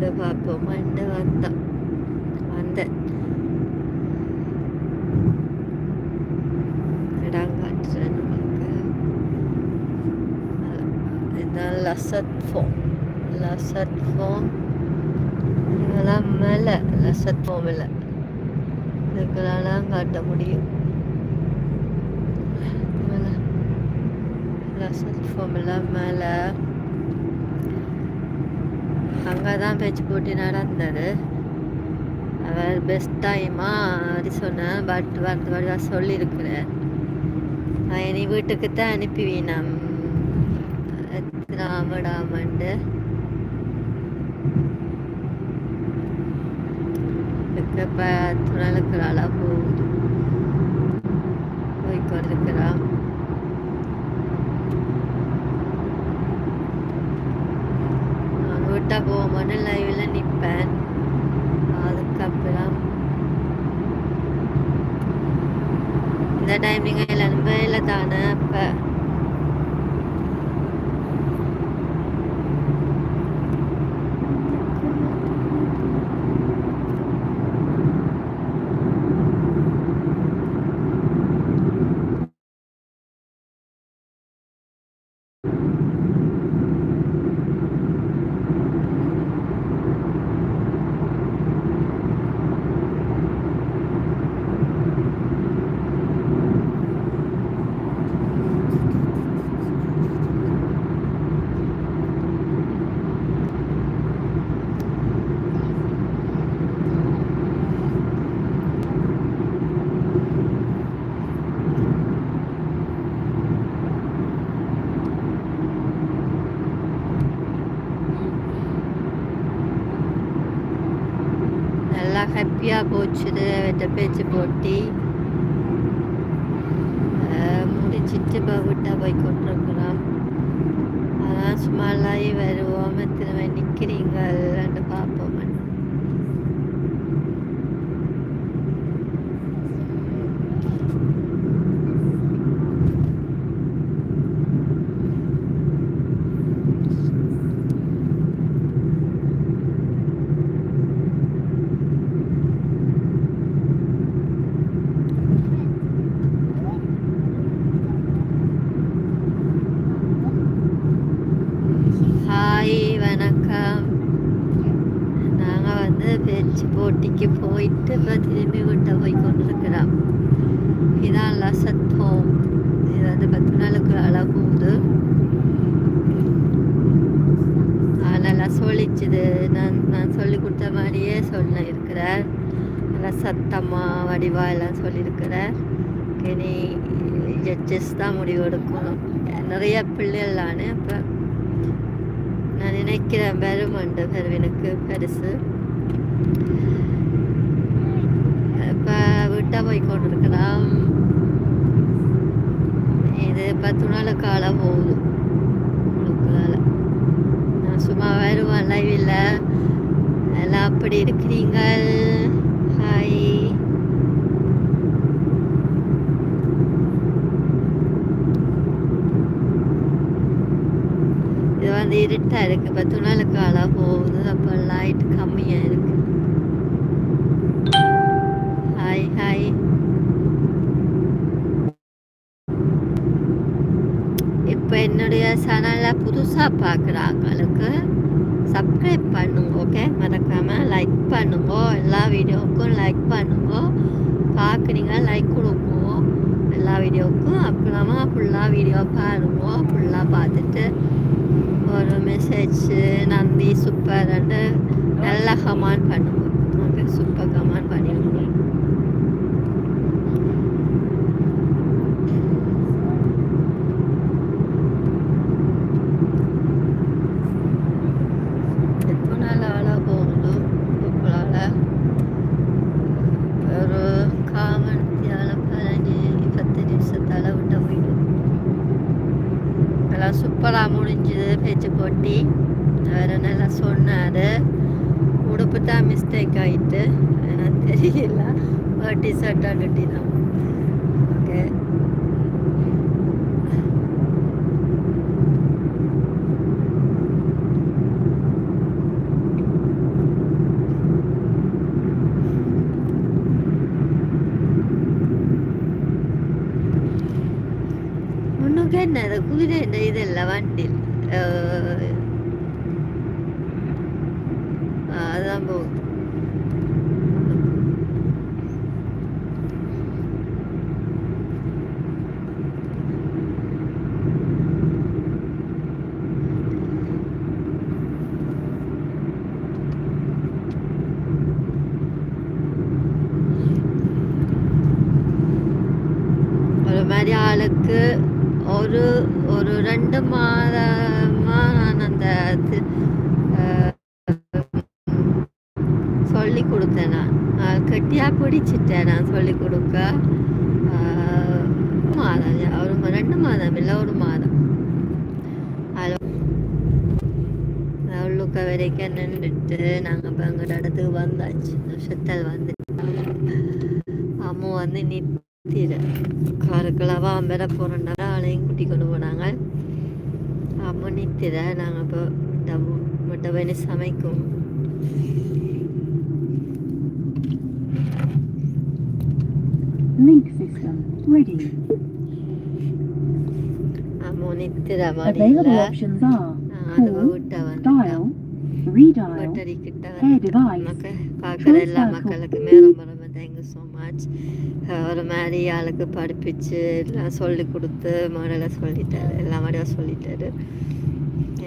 வந்து பார்ப்போமான்ட்டு வந்தான் வந்தேன் இடம் காட்டுறேன் உங்களுக்கு இதுதான் லசத் ஃபோம். லசத் ஃபோம். இதெல்லாம் மேலே லசத் ஃபோம் இல்லை. இதுக்கெல்லாம் காட்ட முடியும். லசத் ஃபோம் எல்லாம் மேலே. அங்கே தான் பேச்சு போட்டி நடந்தது. அவர் பெஸ்ட் டைமாக அது சொன்னேன் பட் வந்து வடிவா சொல்லியிருக்கிறேன் நான் இனி வீட்டுக்கு தான் அனுப்பிவினாம் எத்தனாம் விடாமண்டு இப்போ துணலுக்கிறாளா போகுது போய்க்கொண்டிருக்கிறான் நான் விட்டா போவோம்னு நிற்பேன் அதுக்கப்புறம் இந்த டைம் நீங்கள் எல்லாரும் வேலை தானே அப்போ நல்லா ஹாப்பியாக போச்சுது அவர்கிட்ட பேச்சு போட்டி. முடிச்சிட்டு இப்போ விட்டா போய் கொண்டிருக்கிறோம் அதான் சும்மா வரும். நாங்கள் பேச்சு போட்டிக்கு போயிட்டு இப்போ திரும்பி கொண்டு போய் கொண்டிருக்கிறான் இதான் லசத் ஹோம் இது வந்து பத்து நாளுக்கு அழகுது நல்லா சொல்லிச்சுது நான் நான் சொல்லி கொடுத்த மாதிரியே சொல்ல இருக்கிறார் நல்லா சத்தமாக வடிவா எல்லாம் சொல்லியிருக்கிறார் இனி ஜட்ஜஸ் தான் முடிவு எடுக்கணும் நிறைய பிள்ளைகளானு அப்போ நான் நினைக்கிறேன் பெருமண்டு பெருவினுக்கு பெருசு இப்போ விட்டா போய் கொண்டிருக்கலாம் இது பத்து நாள் காலம் போகுது உங்களுக்குனால நான் சும்மா வருவேன் லைவில் எல்லாம் அப்படி இருக்கிறீங்கள் ஹாய் இது வந்து இருட்டா இருக்கு பத்து நாள் காலம் போகுது அப்போ லைட் கம்மியாக இருக்குது ஹாய் ஹாய் இப்போ என்னுடைய சேனலை புதுசாக பார்க்குறாங்களுக்கு சப்ஸ்கிரைப் பண்ணுங்க ஓகே மறக்காமல் லைக் பண்ணுங்க எல்லா வீடியோவுக்கும் லைக் பண்ணுங்க. பார்க்குறீங்க லைக் கொடுக்குவோம் எல்லா வீடியோவுக்கும் அப்புறமா ஃபுல்லாக வீடியோ பாருங்க. ஃபுல்லாக பார்த்துட்டு ஒரு மெசேஜ் நந்தி சூப்பர் நல்லா கமெண்ட் பண்ணுங்க. ஓகே சூப்பர் கமெண்ட் பண்ணிவிடுங்க தம்பி. அவர் நல்லா சொன்னார். உடுப்பு தான் மிஸ்டேக் ஆகிட்டு எனக்கு தெரியல. டிஷர்ட்டாக கட்டி தான் ஓகே என்ன? குதிரை இந்த இதெல்லாம் வண்டியில். அதான் போகுது. ஒரு மாதிரி ஆளுக்கு ஒரு ஒரு ரெண்டு தான் நான் அந்த சொல்லி கொடுத்தேன் நான். கட்டியாக பிடிச்சிட்டேன் நான் சொல்லி கொடுக்க. மாதம் ஒரு ரெண்டு மாதம் இல்லை ஒரு மாதம். அது உள்ளுக்க வரைக்கும் நின்றுட்டு நாங்கள் இப்போ எங்கள் இடத்துக்கு வந்தாச்சு. சுத்தல் வந்து அம்மா வந்து நிறுத்திடு காருக்குள்ளவா அம்பரை போகிறோன்னா ஆளையும் கூட்டி கொண்டு போனாங்க. அம்மா நிறுத்திட நாங்கள் இப்போ டபு மட்டும் வேணி சமைக்கும் Link system ready. அம்மா நிறுத்திட Available மாதிரி options are அது call, விட்ட வந்து dial, redial, பட்டரி கிட்ட Air device. மக்கள் பார்க்குற எல்லா Transfer call. மக்களுக்குமே ரொம்ப ரொம்ப தேங்க்யூ போச்சு ஒரு மாதிரி ஆளுக்கு படிப்பிச்சு எல்லாம் சொல்லி கொடுத்து மாடலை சொல்லிட்டாரு. எல்லா மாதிரியும் சொல்லிட்டாரு.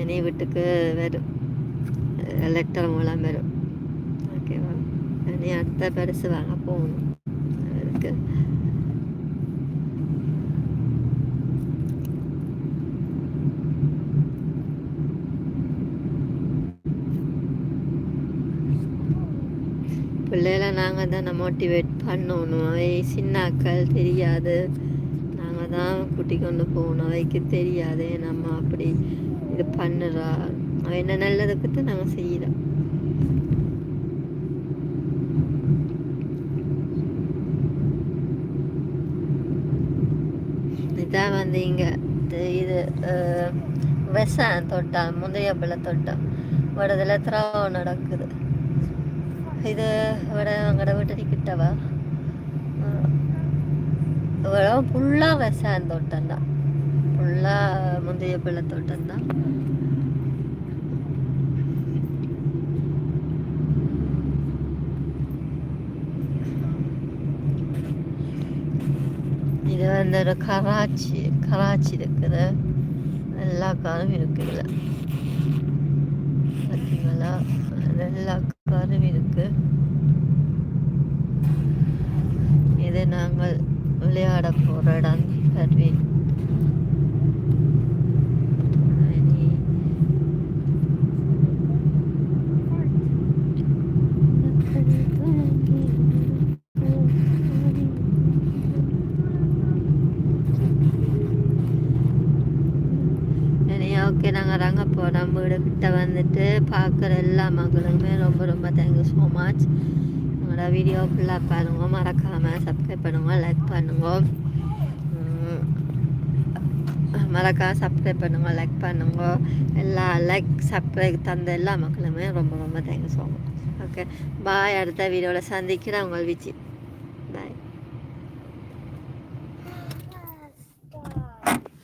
இனி வீட்டுக்கு வரும். லெட்டர் மூலம் வரும். ஓகேவா இனி அடுத்த பரிசு வாங்க போகணும். அதுக்கு பிள்ளைகளை நாங்கள் தானே மோட்டிவேட் பண்ணணும். அவை சின்னாக்கள் தெரியாது. நாங்கள் தான் கூட்டி கொண்டு போகணும். அவைக்கு தெரியாது. நம்ம அப்படி இது பண்ணுறா? அவ என்ன நல்லதுக்கு தான் நாங்கள் செய்கிறோம் இதான் வந்து இங்கே இது அஹ், விவசாயம் தோட்டம் முந்தைய பிள்ளை தோட்டம். வடதில் திராவம் நடக்குது. இது வட அங்கட வீட்டு கிட்டவா இவ்வளோ ஃபுல்லாக விவசாயம் தோட்டம் தான் ஃபுல்லாக முந்தைய பிள்ளை தோட்டம் தான் இது வந்து ஒரு கராச்சி கராச்சி இருக்குது எல்லா காரும் இருக்குதுல பார்த்தீங்களா எல்லா காரும் இருக்கு. இது நாங்கள் விளையாட போகிற இடம் கருவி இனி சரி ஓகே நாங்கள் ரங்க போகிறோம் வீடு வந்துட்டு பார்க்குற எல்லா மக்களுக்குமே ரொம்ப ரொம்ப தேங்க்யூ ஸோ மச் எங்களோட வீடியோ ஃபுல்லாக பாருங்க. மறக்காமல் சப்ஸ்கிரைப் பண்ணுங்க லைக் பண்ணுங்க. மறக்காம சப்ஸ்கிரைப் பண்ணுங்க லைக் பண்ணுங்க. எல்லா லைக் சப்ஸ்கிரைப் தந்த எல்லா மக்களுமே ரொம்ப ரொம்ப thank you so much okay bye அடுத்த வீடியோவில் சந்திக்கிறேன். உங்கள் விஜய்